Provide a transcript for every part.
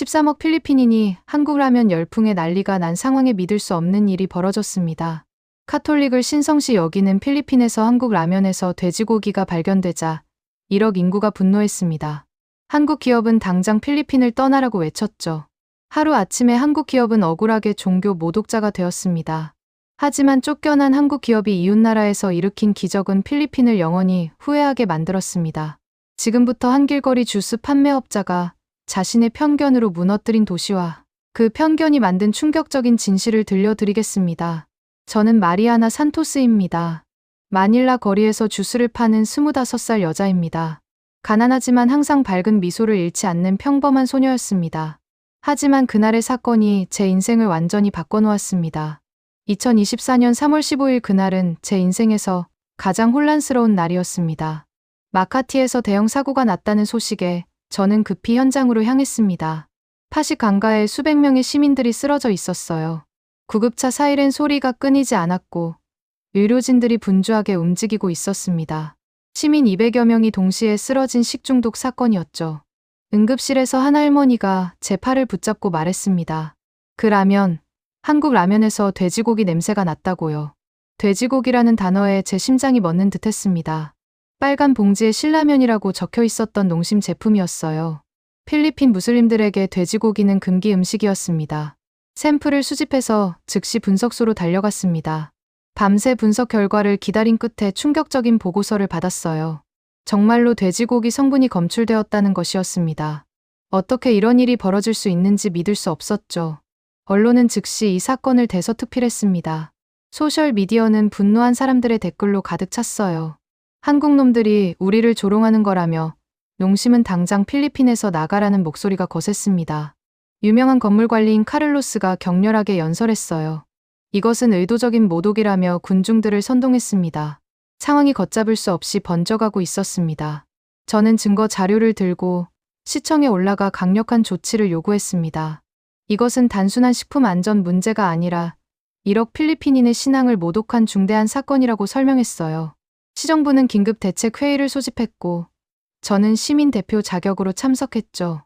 13억 필리핀인이 한국 라면 열풍에 난리가 난 상황에 믿을 수 없는 일이 벌어졌습니다. 카톨릭을 신성시 여기는 필리핀에서 한국 라면에서 돼지고기가 발견되자 1억 인구가 분노했습니다. 한국 기업은 당장 필리핀을 떠나라고 외쳤죠. 하루 아침에 한국 기업은 억울하게 종교 모독자가 되었습니다. 하지만 쫓겨난 한국 기업이 이웃나라에서 일으킨 기적은 필리핀을 영원히 후회하게 만들었습니다. 지금부터 한길거리 주스 판매업자가 자신의 편견으로 무너뜨린 도시와 그 편견이 만든 충격적인 진실을 들려드리겠습니다. 저는 마리아나 산토스입니다. 마닐라 거리에서 주스를 파는 25살 여자입니다. 가난하지만 항상 밝은 미소를 잃지 않는 평범한 소녀였습니다. 하지만 그날의 사건이 제 인생을 완전히 바꿔놓았습니다. 2024년 3월 15일 그날은 제 인생에서 가장 혼란스러운 날이었습니다. 마카티에서 대형 사고가 났다는 소식에 저는 급히 현장으로 향했습니다. 파시 강가에 수백 명의 시민들이 쓰러져 있었어요. 구급차 사이렌 소리가 끊이지 않았고 의료진들이 분주하게 움직이고 있었습니다. 시민 200여 명이 동시에 쓰러진 식중독 사건이었죠. 응급실에서 한 할머니가 제 팔을 붙잡고 말했습니다. 그 라면, 한국 라면에서 돼지고기 냄새가 났다고요. 돼지고기라는 단어에 제 심장이 멎는 듯 했습니다. 빨간 봉지에 신라면이라고 적혀 있었던 농심 제품이었어요. 필리핀 무슬림들에게 돼지고기는 금기 음식이었습니다. 샘플을 수집해서 즉시 분석소로 달려갔습니다. 밤새 분석 결과를 기다린 끝에 충격적인 보고서를 받았어요. 정말로 돼지고기 성분이 검출되었다는 것이었습니다. 어떻게 이런 일이 벌어질 수 있는지 믿을 수 없었죠. 언론은 즉시 이 사건을 대서특필했습니다. 소셜미디어는 분노한 사람들의 댓글로 가득 찼어요. 한국 놈들이 우리를 조롱하는 거라며 농심은 당장 필리핀에서 나가라는 목소리가 거셌습니다. 유명한 건물 관리인 카를로스가 격렬하게 연설했어요. 이것은 의도적인 모독이라며 군중들을 선동했습니다. 상황이 걷잡을 수 없이 번져가고 있었습니다. 저는 증거 자료를 들고 시청에 올라가 강력한 조치를 요구했습니다. 이것은 단순한 식품 안전 문제가 아니라 1억 필리핀인의 신앙을 모독한 중대한 사건이라고 설명했어요. 시정부는 긴급 대책 회의를 소집했고 저는 시민 대표 자격으로 참석했죠.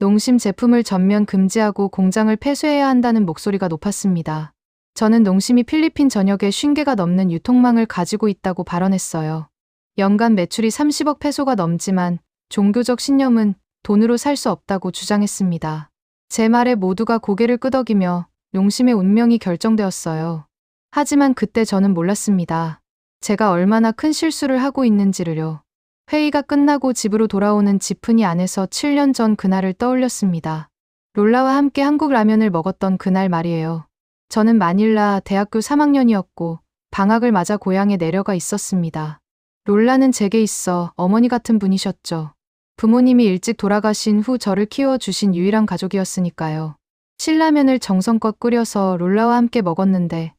농심 제품을 전면 금지하고 공장을 폐쇄해야 한다는 목소리가 높았습니다. 저는 농심이 필리핀 전역에 50개가 넘는 유통망을 가지고 있다고 발언했어요. 연간 매출이 30억 페소가 넘지만 종교적 신념은 돈으로 살 수 없다고 주장했습니다. 제 말에 모두가 고개를 끄덕이며 농심의 운명이 결정되었어요. 하지만 그때 저는 몰랐습니다. 제가 얼마나 큰 실수를 하고 있는지를요. 회의가 끝나고 집으로 돌아오는 지프니 안에서 7년 전 그날을 떠올렸습니다. 롤라와 함께 한국 라면을 먹었던 그날 말이에요. 저는 마닐라 대학교 3학년이었고 방학을 맞아 고향에 내려가 있었습니다. 롤라는 제게 있어 어머니 같은 분이셨죠. 부모님이 일찍 돌아가신 후 저를 키워주신 유일한 가족이었으니까요. 신라면을 정성껏 끓여서 롤라와 함께 먹었는데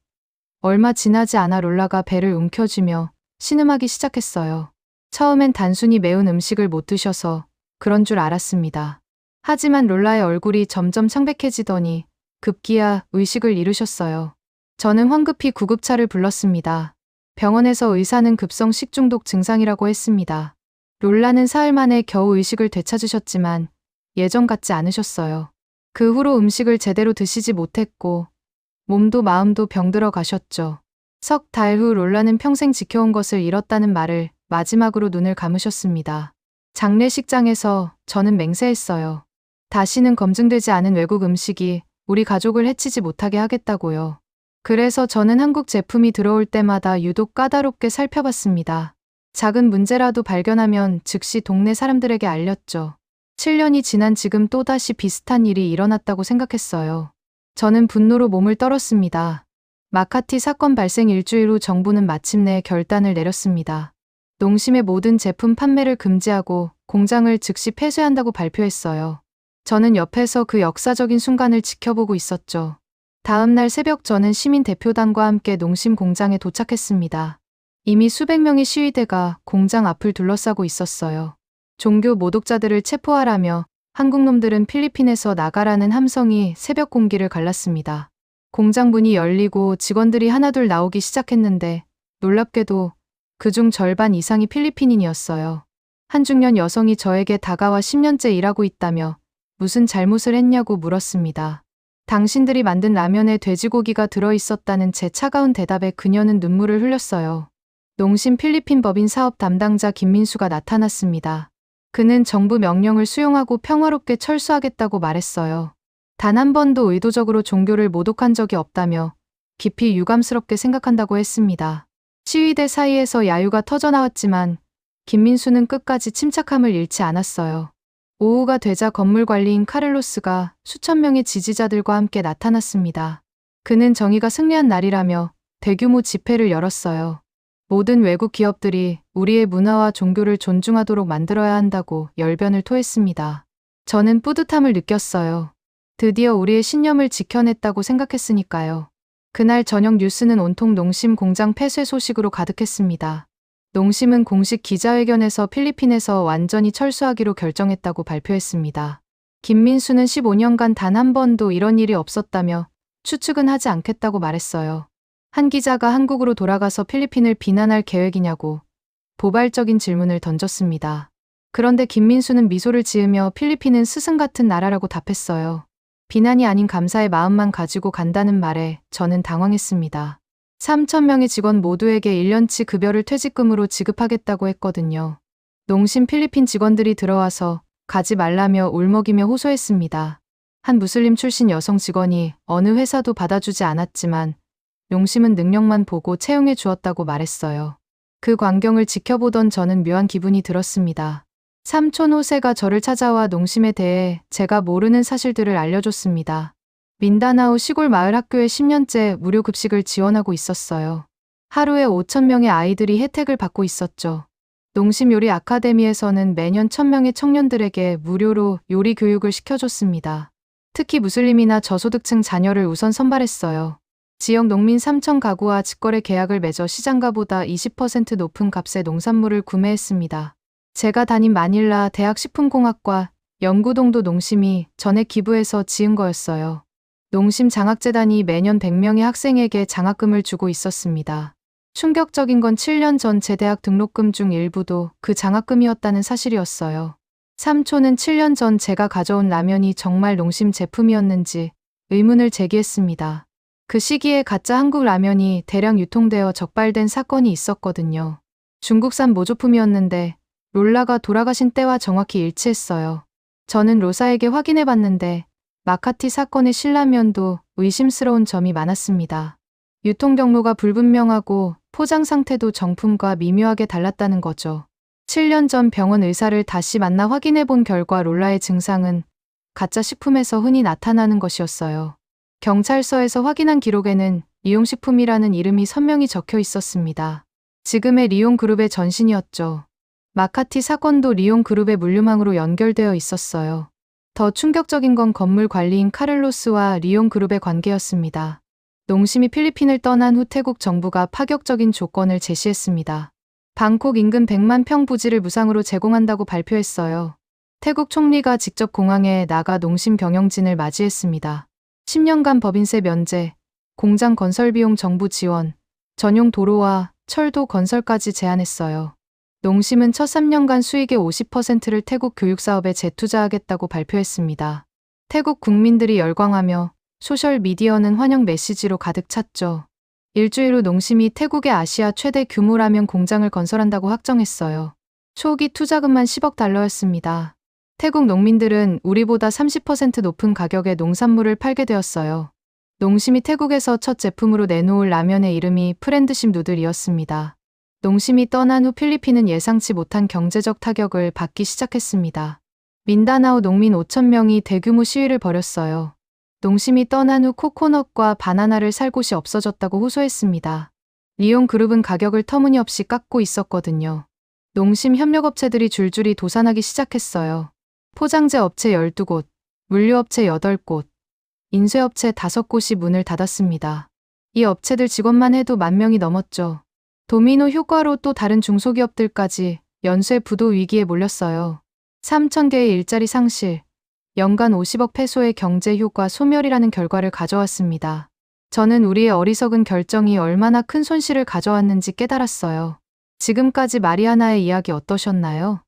얼마 지나지 않아 롤라가 배를 움켜쥐며 신음하기 시작했어요. 처음엔 단순히 매운 음식을 못 드셔서 그런 줄 알았습니다. 하지만 롤라의 얼굴이 점점 창백해지더니 급기야 의식을 잃으셨어요. 저는 황급히 구급차를 불렀습니다. 병원에서 의사는 급성 식중독 증상이라고 했습니다. 롤라는 사흘 만에 겨우 의식을 되찾으셨지만 예전 같지 않으셨어요. 그 후로 음식을 제대로 드시지 못했고 몸도 마음도 병들어 가셨죠. 석 달 후 롤라는 평생 지켜온 것을 잃었다는 말을 마지막으로 눈을 감으셨습니다. 장례식장에서 저는 맹세했어요. 다시는 검증되지 않은 외국 음식이 우리 가족을 해치지 못하게 하겠다고요. 그래서 저는 한국 제품이 들어올 때마다 유독 까다롭게 살펴봤습니다. 작은 문제라도 발견하면 즉시 동네 사람들에게 알렸죠. 7년이 지난 지금 또다시 비슷한 일이 일어났다고 생각했어요. 저는 분노로 몸을 떨었습니다. 마카티 사건 발생 일주일 후 정부는 마침내 결단을 내렸습니다. 농심의 모든 제품 판매를 금지하고 공장을 즉시 폐쇄한다고 발표했어요. 저는 옆에서 그 역사적인 순간을 지켜보고 있었죠. 다음 날 새벽 저는 시민 대표단과 함께 농심 공장에 도착했습니다. 이미 수백 명의 시위대가 공장 앞을 둘러싸고 있었어요. 종교 모독자들을 체포하라며 한국 놈들은 필리핀에서 나가라는 함성이 새벽 공기를 갈랐습니다. 공장 문이 열리고 직원들이 하나둘 나오기 시작했는데 놀랍게도 그중 절반 이상이 필리핀인이었어요. 한 중년 여성이 저에게 다가와 10년째 일하고 있다며 무슨 잘못을 했냐고 물었습니다. 당신들이 만든 라면에 돼지고기가 들어있었다는 제 차가운 대답에 그녀는 눈물을 흘렸어요. 농심 필리핀 법인 사업 담당자 김민수가 나타났습니다. 그는 정부 명령을 수용하고 평화롭게 철수하겠다고 말했어요. 단 한 번도 의도적으로 종교를 모독한 적이 없다며 깊이 유감스럽게 생각한다고 했습니다. 시위대 사이에서 야유가 터져나왔지만 김민수는 끝까지 침착함을 잃지 않았어요. 오후가 되자 건물 관리인 카를로스가 수천 명의 지지자들과 함께 나타났습니다. 그는 정의가 승리한 날이라며 대규모 집회를 열었어요. 모든 외국 기업들이 우리의 문화와 종교를 존중하도록 만들어야 한다고 열변을 토했습니다. 저는 뿌듯함을 느꼈어요. 드디어 우리의 신념을 지켜냈다고 생각했으니까요. 그날 저녁 뉴스는 온통 농심 공장 폐쇄 소식으로 가득했습니다. 농심은 공식 기자회견에서 필리핀에서 완전히 철수하기로 결정했다고 발표했습니다. 김민수는 15년간 단 한 번도 이런 일이 없었다며 추측은 하지 않겠다고 말했어요. 한 기자가 한국으로 돌아가서 필리핀을 비난할 계획이냐고 도발적인 질문을 던졌습니다. 그런데 김민수는 미소를 지으며 필리핀은 스승 같은 나라라고 답했어요. 비난이 아닌 감사의 마음만 가지고 간다는 말에 저는 당황했습니다. 3천명의 직원 모두에게 1년치 급여를 퇴직금으로 지급하겠다고 했거든요. 농심 필리핀 직원들이 들어와서 가지 말라며 울먹이며 호소했습니다. 한 무슬림 출신 여성 직원이 어느 회사도 받아주지 않았지만 농심은 능력만 보고 채용해 주었다고 말했어요. 그 광경을 지켜보던 저는 묘한 기분이 들었습니다. 삼촌 호세가 저를 찾아와 농심에 대해 제가 모르는 사실들을 알려줬습니다. 민다나오 시골 마을 학교에 10년째 무료 급식을 지원하고 있었어요. 하루에 5천 명의 아이들이 혜택을 받고 있었죠. 농심 요리 아카데미에서는 매년 1000명의 청년들에게 무료로 요리 교육을 시켜줬습니다. 특히 무슬림이나 저소득층 자녀를 우선 선발했어요. 지역 농민 3천 가구와 직거래 계약을 맺어 시장가보다 20% 높은 값에 농산물을 구매했습니다. 제가 다닌 마닐라 대학 식품공학과 연구동도 농심이 전액 기부해서 지은 거였어요. 농심 장학재단이 매년 100명의 학생에게 장학금을 주고 있었습니다. 충격적인 건 7년 전 제 대학 등록금 중 일부도 그 장학금이었다는 사실이었어요. 삼촌은 7년 전 제가 가져온 라면이 정말 농심 제품이었는지 의문을 제기했습니다. 그 시기에 가짜 한국 라면이 대량 유통되어 적발된 사건이 있었거든요. 중국산 모조품이었는데 롤라가 돌아가신 때와 정확히 일치했어요. 저는 로사에게 확인해 봤는데 마카티 사건의 신라면도 의심스러운 점이 많았습니다. 유통 경로가 불분명하고 포장 상태도 정품과 미묘하게 달랐다는 거죠. 7년 전 병원 의사를 다시 만나 확인해 본 결과 롤라의 증상은 가짜 식품에서 흔히 나타나는 것이었어요. 경찰서에서 확인한 기록에는 리용식품이라는 이름이 선명히 적혀 있었습니다. 지금의 리용그룹의 전신이었죠. 마카티 사건도 리용그룹의 물류망으로 연결되어 있었어요. 더 충격적인 건 건물 관리인 카를로스와 리용그룹의 관계였습니다. 농심이 필리핀을 떠난 후 태국 정부가 파격적인 조건을 제시했습니다. 방콕 인근 100만 평 부지를 무상으로 제공한다고 발표했어요. 태국 총리가 직접 공항에 나가 농심 경영진을 맞이했습니다. 10년간 법인세 면제, 공장 건설 비용 정부 지원, 전용 도로와 철도 건설까지 제안했어요. 농심은 첫 3년간 수익의 50%를 태국 교육 사업에 재투자하겠다고 발표했습니다. 태국 국민들이 열광하며 소셜 미디어는 환영 메시지로 가득 찼죠. 일주일 후 농심이 태국의 아시아 최대 규모 라면 공장을 건설한다고 확정했어요. 초기 투자금만 10억 달러였습니다. 태국 농민들은 우리보다 30% 높은 가격에 농산물을 팔게 되었어요. 농심이 태국에서 첫 제품으로 내놓을 라면의 이름이 프렌드십 누들이었습니다. 농심이 떠난 후 필리핀은 예상치 못한 경제적 타격을 받기 시작했습니다. 민다나오 농민 5천명이 대규모 시위를 벌였어요. 농심이 떠난 후 코코넛과 바나나를 살 곳이 없어졌다고 호소했습니다. 리온 그룹은 가격을 터무니없이 깎고 있었거든요. 농심 협력업체들이 줄줄이 도산하기 시작했어요. 포장재 업체 12곳, 물류업체 8곳, 인쇄업체 5곳이 문을 닫았습니다. 이 업체들 직원만 해도 만 명이 넘었죠. 도미노 효과로 또 다른 중소기업들까지 연쇄 부도 위기에 몰렸어요. 3천 개의 일자리 상실, 연간 50억 페소의 경제 효과 소멸이라는 결과를 가져왔습니다. 저는 우리의 어리석은 결정이 얼마나 큰 손실을 가져왔는지 깨달았어요. 지금까지 마리아나의 이야기 어떠셨나요?